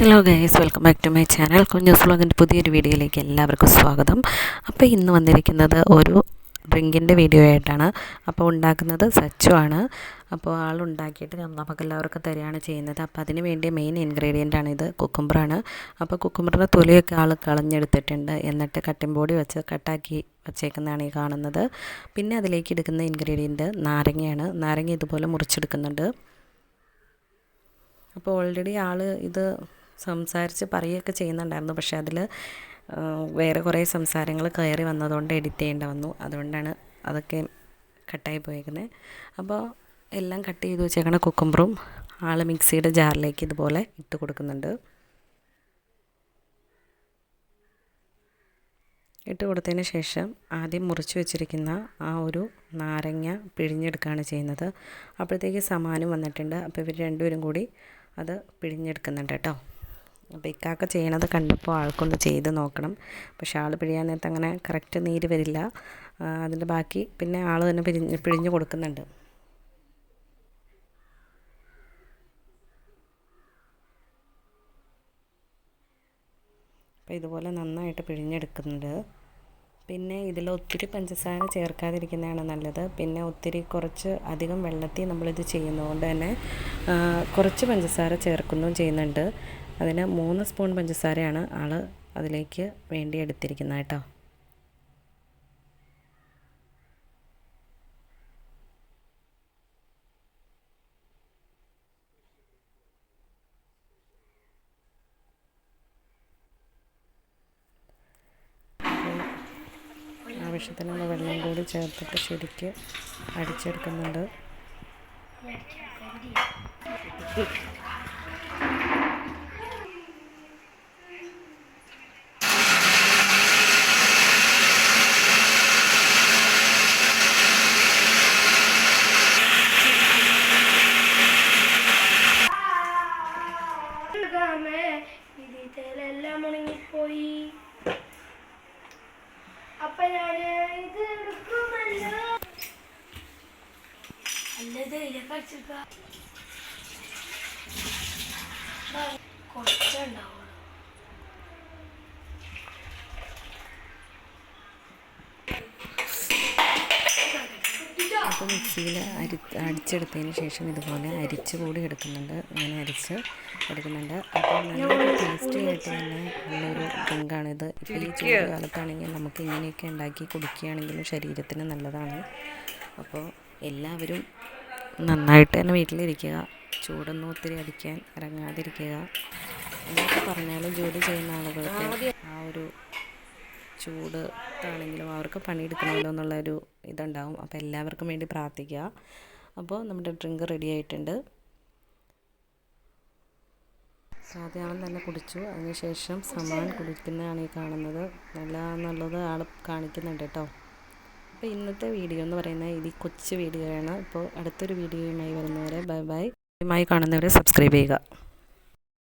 Hello guys welcome back to my channel Kunjus വ്ളോഗിന്റെ പുതിയൊരു വീഡിയോയിലേക്ക് എല്ലാവർക്കും സ്വാഗതം. അപ്പോൾ ഇന്ന് വന്നിരിക്കുന്നത് ഒരു ഡ്രിങ്കിന്റെ വീഡിയോ ആയിട്ടാണ്. അപ്പോൾ ഉണ്ടാക്കുന്നത് സച്ചു ആണ്. അപ്പോൾ ആൾ ഉണ്ടാക്കിയിട്ട് നമുക്ക് എല്ലാവർക്കും തരികയാണ് ചെയ്യുന്നത്. അപ്പോൾ അതിന് വേണ്ടി മെയിൻ ഇൻഗ്രീഡിയന്റ് ആണ് ഇത് കുക്കുംബറാണ് അപ്പോൾ കുക്കുംബറിന്റെ തൊലിയൊക്കെ ആൾ കളഞ്ഞെടുത്തിട്ടുണ്ട്. എന്നിട്ട് കട്ടിംഗ് ബോഡി വെച്ച് കട്ടാക്കി വച്ചേക്കുന്നതാണ് ഈ കാണുന്നത്. പിന്നെ അതിലേക്ക് എടുക്കുന്ന ഇൻഗ്രീഡിയന്റ് നാരങ്ങയാണ്. നാരങ്ങ ഇതുപോലെ മുറിച്ചെടുക്കുന്നുണ്ട്. അപ്പോൾ ഓൾറെഡി ആൾ ഇത് സംസാരിച്ച് പറയുകയൊക്കെ ചെയ്യുന്നുണ്ടായിരുന്നു. പക്ഷേ അതിൽ വേറെ കുറേ സംസാരങ്ങൾ കയറി വന്നതുകൊണ്ട് എഡിറ്റ് ചെയ്യേണ്ട വന്നു. അതുകൊണ്ടാണ് അതൊക്കെ കട്ടായി പോയേക്കുന്നത് അപ്പോൾ എല്ലാം കട്ട് ചെയ്ത് വെച്ചേക്കണ കുക്കുംബറും ആൾ മിക്സിയുടെ ജാറിലേക്ക് ഇതുപോലെ ഇട്ട് കൊടുക്കുന്നുണ്ട്. ഇട്ട് കൊടുത്തതിന് ശേഷം ആദ്യം മുറിച്ച് വെച്ചിരിക്കുന്ന ആ ഒരു നാരങ്ങ പിഴിഞ്ഞെടുക്കുകയാണ് ചെയ്യുന്നത്. അപ്പോഴത്തേക്ക് സമാനം വന്നിട്ടുണ്ട്. അപ്പോൾ ഇവർ രണ്ടുപേരും കൂടി അത് പിഴിഞ്ഞെടുക്കുന്നുണ്ട് കേട്ടോ. അപ്പോൾ ഇക്കാക്ക ചെയ്യണത് കണ്ടപ്പോൾ ആൾക്കൊന്ന് ചെയ്ത് നോക്കണം. പക്ഷെ ആൾ പിഴിയാൻ നേരത്ത് അങ്ങനെ കറക്റ്റ് നീര് വരില്ല. അതിന്റെ ബാക്കി പിന്നെ ആൾ തന്നെ പിഴിഞ്ഞ് പിഴിഞ്ഞ് കൊടുക്കുന്നുണ്ട്. അപ്പോൾ ഇതുപോലെ നന്നായിട്ട് പിഴിഞ്ഞെടുക്കുന്നുണ്ട്. പിന്നെ ഇതിൽ ഒത്തിരി പഞ്ചസാര ചേർക്കാതിരിക്കുന്നതാണ് നല്ലത്. പിന്നെ ഒത്തിരി കുറച്ച് അധികം വെള്ളത്തിൽ നമ്മളിത് ചെയ്യുന്നതുകൊണ്ട് തന്നെ കുറച്ച് പഞ്ചസാര ചേർക്കുന്നതും ചെയ്യുന്നുണ്ട്. അതിന് മൂന്ന് സ്പൂൺ പഞ്ചസാരയാണ് ആൾ അതിലേക്ക് വേണ്ടി എടുത്തിരിക്കുന്നത് കേട്ടോ. ആവശ്യത്തിനുള്ള വെള്ളം കൂടി ചേർത്തിട്ട് ശരിക്ക് അടിച്ചെടുക്കുന്നുണ്ട്. കുറച്ചുണ്ടാവുള്ളൂ അപ്പോൾ മിക്സിയിൽ അരി അടിച്ചെടുത്തതിന് ശേഷം ഇതുപോലെ അരിച്ച് കൂടി എടുക്കുന്നുണ്ട്. ഇങ്ങനെ അരിച്ച് എടുക്കുന്നുണ്ട്. അപ്പോൾ നല്ല ടേസ്റ്റി ആയിട്ട് തന്നെ നല്ലൊരു ഡ്രിങ്കാണിത് ഇപ്പോൾ ഈ ചൂട് കാലത്താണെങ്കിൽ നമുക്ക് ഇങ്ങനെയൊക്കെ ഉണ്ടാക്കി കുടിക്കുകയാണെങ്കിലും ശരീരത്തിന് നല്ലതാണ്. അപ്പോൾ എല്ലാവരും നന്നായിട്ട് തന്നെ വീട്ടിലിരിക്കുക. ചൂടൊന്നും ഒത്തിരി അടിക്കാൻ ഇറങ്ങാതിരിക്കുക. എന്നൊക്കെ പറഞ്ഞാലും ജോലി ചെയ്യുന്ന ആളുകൾക്ക് ആ ഒരു ചൂട് ആണെങ്കിലും അവർക്ക് പണിയെടുക്കണമല്ലോ എന്നുള്ളൊരു ഇതുണ്ടാവും. അപ്പോൾ എല്ലാവർക്കും വേണ്ടി പ്രാർത്ഥിക്കുക. അപ്പോൾ നമ്മുടെ ഡ്രിങ്ക് റെഡി ആയിട്ടുണ്ട്. സാധ്യമാളം തന്നെ കുടിച്ചു. അതിനുശേഷം സമാൻ കുടിക്കുന്നതാണ് ഈ കാണുന്നത്. നല്ല എന്നുള്ളത് ആൾ കാണിക്കുന്നുണ്ട് കേട്ടോ. അപ്പോൾ ഇന്നത്തെ വീഡിയോ എന്ന് പറയുന്നത് ഇത് കൊച്ചു വീഡിയോയാണ്. ഇപ്പോൾ അടുത്തൊരു വീഡിയോയുമായി വരുന്നവരെ ബൈ ബൈ. കാണുന്നവരെ സബ്സ്ക്രൈബ് ചെയ്യുക.